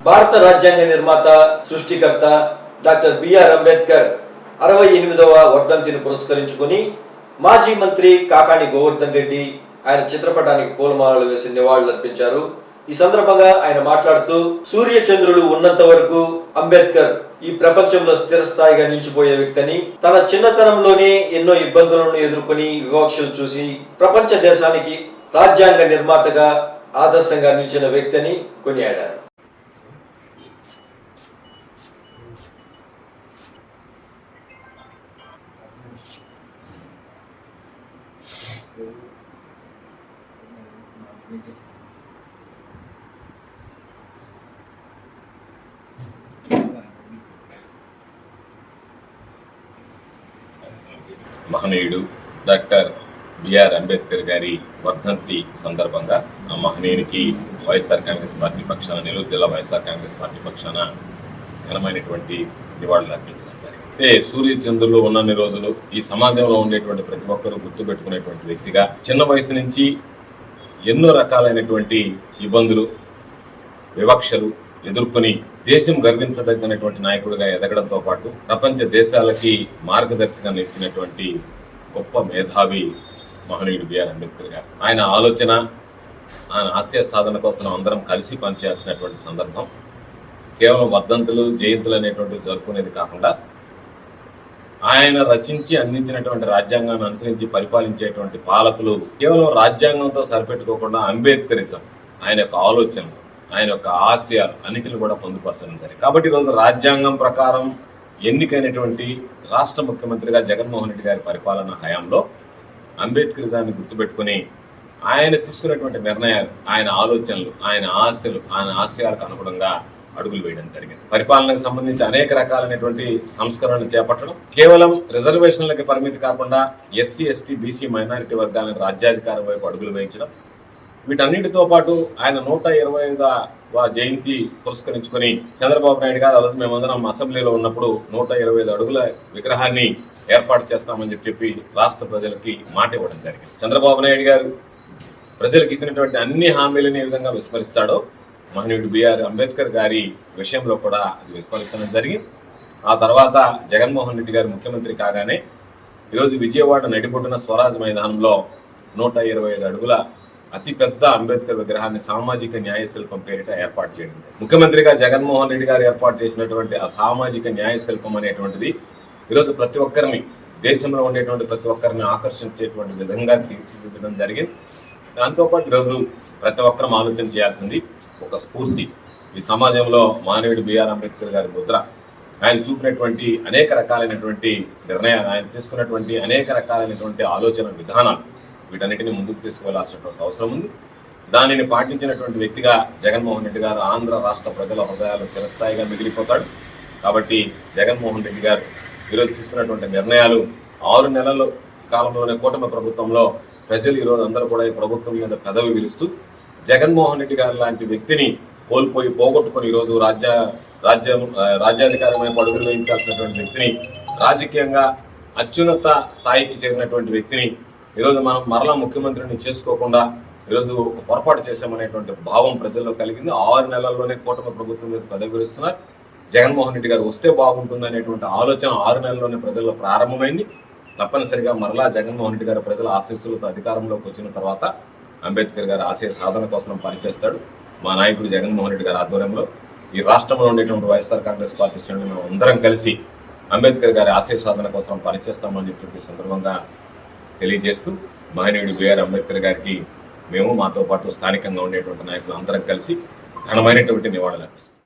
భారత రాజ్యాంగ నిర్మాత సృష్టికర్త డాక్టర్ బిఆర్ అంబేద్కర్ అరవై ఎనిమిదవ వర్ధంతిని పురస్కరించుకొని మాజీ మంత్రి కాకాణి గోవర్ధన్ రెడ్డి ఆయన చిత్రపటానికి పూలమాలలు వేసి నివాళులర్పించారు. ఈ సందర్భంగా ఆయన మాట్లాడుతూ సూర్య చంద్రులు ఉన్నంత వరకు అంబేద్కర్ ఈ ప్రపంచంలో స్థిరస్థాయిగా నిలిచిపోయే వ్యక్తిని తన చిన్నతనంలోనే ఎన్నో ఇబ్బందులను ఎదుర్కొని వివక్షలు చూసి ప్రపంచ దేశానికి రాజ్యాంగ నిర్మాతగా ఆదర్శంగా నిలిచిన వ్యక్తిని కొనియాడారు. మహనీయుడు డాక్టర్ బిఆర్ అంబేద్కర్ గారి వర్ధంతి సందర్భంగా ఆ మహనీయునికి వైఎస్ఆర్ కాంగ్రెస్ పార్టీ పక్షాన నెల్లూరు జిల్లా వైఎస్ఆర్ కాంగ్రెస్ పార్టీ పక్షాన ఘనమైనటువంటి నివాళులు అర్పించడం జరిగింది. అయితే సూర్య ఉన్నన్ని రోజులు ఈ సమాజంలో ఉండేటువంటి ప్రతి ఒక్కరూ గుర్తుపెట్టుకునేటువంటి వ్యక్తిగా చిన్న వయసు నుంచి ఎన్నో రకాలైనటువంటి ఇబ్బందులు వివక్షలు ఎదుర్కొని దేశం గర్వించదగినటువంటి నాయకుడిగా ఎదగడంతో పాటు ప్రపంచ దేశాలకి మార్గదర్శకం ఇచ్చినటువంటి గొప్ప మేధావి మహనీయుడు బిఆర్ అంబేద్కర్ గారు. ఆయన ఆలోచన ఆయన ఆశయ సాధన కోసం అందరం కలిసి పనిచేయాల్సినటువంటి సందర్భం. కేవలం వర్ధంతులు జయంతులు అనేటువంటివి జరుపుకునేది కాకుండా ఆయన రచించి అందించినటువంటి రాజ్యాంగాన్ని అనుసరించి పరిపాలించేటువంటి పాలకులు కేవలం రాజ్యాంగంతో సరిపెట్టుకోకుండా అంబేద్కరిజం ఆయన యొక్క ఆలోచనలు ఆయన యొక్క ఆశయాలు అన్నిటిని కూడా పొందుపరచడం జరిగింది. కాబట్టి ఈరోజు రాజ్యాంగం ప్రకారం ఎన్నికైనటువంటి రాష్ట్ర ముఖ్యమంత్రిగా జగన్మోహన్ రెడ్డి గారి పరిపాలన హయాంలో అంబేద్కరిజాన్ని గుర్తుపెట్టుకుని ఆయన తీసుకున్నటువంటి నిర్ణయాలు ఆయన ఆలోచనలు ఆయన ఆశలు ఆయన ఆశయాలకు అనుగుణంగా అడుగులు వేయడం జరిగింది. పరిపాలనకు సంబంధించి అనేక రకాలైనటువంటి సంస్కరణలు చేపట్టడం కేవలం రిజర్వేషన్లకి పరిమితి కాకుండా ఎస్సీ ఎస్టీ బీసీ మైనారిటీ వర్గాలను రాజ్యాధికారం వైపు అడుగులు వేయించడం వీటన్నిటితో పాటు ఆయన నూట ఇరవై ఐదవ జయంతి పురస్కరించుకొని చంద్రబాబు నాయుడు గారు ఆ రోజు మేమందరం అసెంబ్లీలో ఉన్నప్పుడు నూట ఇరవై ఐదు అడుగుల విగ్రహాన్ని ఏర్పాటు చేస్తామని చెప్పి చెప్పి రాష్ట్ర ప్రజలకి మాట ఇవ్వడం జరిగింది. చంద్రబాబు నాయుడు గారు ప్రజలకు ఇచ్చినటువంటి అన్ని హామీలను ఏ విధంగా విస్మరిస్తాడో మహనీయుడు బిఆర్ అంబేద్కర్ గారి విషయంలో కూడా అది విస్మరించడం జరిగింది. ఆ తర్వాత జగన్మోహన్ రెడ్డి గారు ముఖ్యమంత్రి కాగానే ఈరోజు విజయవాడ నడిబొడ్డున స్వరాజ్ మైదానంలో నూట ఇరవై ఐదు అడుగుల అతిపెద్ద అంబేద్కర్ విగ్రహాన్ని సామాజిక న్యాయ శిల్పం పేరిట ఏర్పాటు చేయడం ముఖ్యమంత్రిగా జగన్మోహన్ రెడ్డి గారు ఏర్పాటు చేసినటువంటి ఆ సామాజిక న్యాయ శిల్పం అనేటువంటిది ఈరోజు ప్రతి ఒక్కరిని దేశంలో ఉండేటువంటి ప్రతి ఒక్కరిని ఆకర్షించేటువంటి విధంగా తీర్చిదిద్దడం జరిగింది. దాంతోపాటు ఈరోజు ప్రతి ఒక్కరం ఆలోచన చేయాల్సింది ఒక స్ఫూర్తి. ఈ సమాజంలో మానవుడు బిఆర్ అంబేద్కర్ గారి ముద్ర. ఆయన చూపినటువంటి అనేక రకాలైనటువంటి నిర్ణయాలు ఆయన తీసుకున్నటువంటి అనేక రకాలైనటువంటి ఆలోచన విధానాలు వీటన్నిటిని ముందుకు తీసుకువెళ్ళాల్సినటువంటి అవసరం ఉంది. దానిని పాటించినటువంటి వ్యక్తిగా జగన్మోహన్ రెడ్డి గారు ఆంధ్ర రాష్ట్ర ప్రజల హృదయాలు చిరస్థాయిగా మిగిలిపోతాడు. కాబట్టి జగన్మోహన్ రెడ్డి గారు ఈరోజు తీసుకున్నటువంటి నిర్ణయాలు ఆరు నెలల కాలంలోనే కూటమి ప్రభుత్వంలో ప్రజలు ఈరోజు అందరూ కూడా ఈ ప్రభుత్వం మీద పెదవి పిలుస్తూ జగన్మోహన్ రెడ్డి గారు లాంటి వ్యక్తిని కోల్పోయి పోగొట్టుకుని ఈరోజు రాజ్య రాజ్యం రాజ్యాధికారమైన పడుగులు వేయించాల్సినటువంటి వ్యక్తిని రాజకీయంగా అత్యున్నత స్థాయికి చేరినటువంటి వ్యక్తిని ఈరోజు మనం మరలా ముఖ్యమంత్రిని చేసుకోకుండా ఈరోజు పొరపాటు చేశామనేటువంటి భావం ప్రజల్లో కలిగింది. ఆరు నెలల్లోనే కూటమి ప్రభుత్వం మీద పదవి విరుస్తున్నారు. జగన్మోహన్ రెడ్డి గారు వస్తే బాగుంటుంది అనేటువంటి ఆలోచన ఆరు నెలల్లోనే ప్రజల్లో ప్రారంభమైంది. తప్పనిసరిగా మరలా జగన్మోహన్ రెడ్డి గారు ప్రజల ఆశీస్సులతో అధికారంలోకి వచ్చిన తర్వాత అంబేద్కర్ గారి ఆశయ సాధన కోసం పనిచేస్తాడు మా నాయకుడు జగన్మోహన్ రెడ్డి గారి ఆధ్వర్యంలో. ఈ రాష్ట్రంలో ఉండేటువంటి వైఎస్ఆర్ కాంగ్రెస్ పార్టీ శ్రేణులు మేము అందరం కలిసి అంబేద్కర్ గారి ఆశయ సాధన కోసం పనిచేస్తామని చెప్పి సందర్భంగా తెలియజేస్తూ మహనీయుడు బిఆర్ అంబేద్కర్ గారికి మేము మాతో పాటు స్థానికంగా ఉండేటువంటి నాయకులు అందరం కలిసి ఘనమైనటువంటి నివాళులు అర్పిస్తాం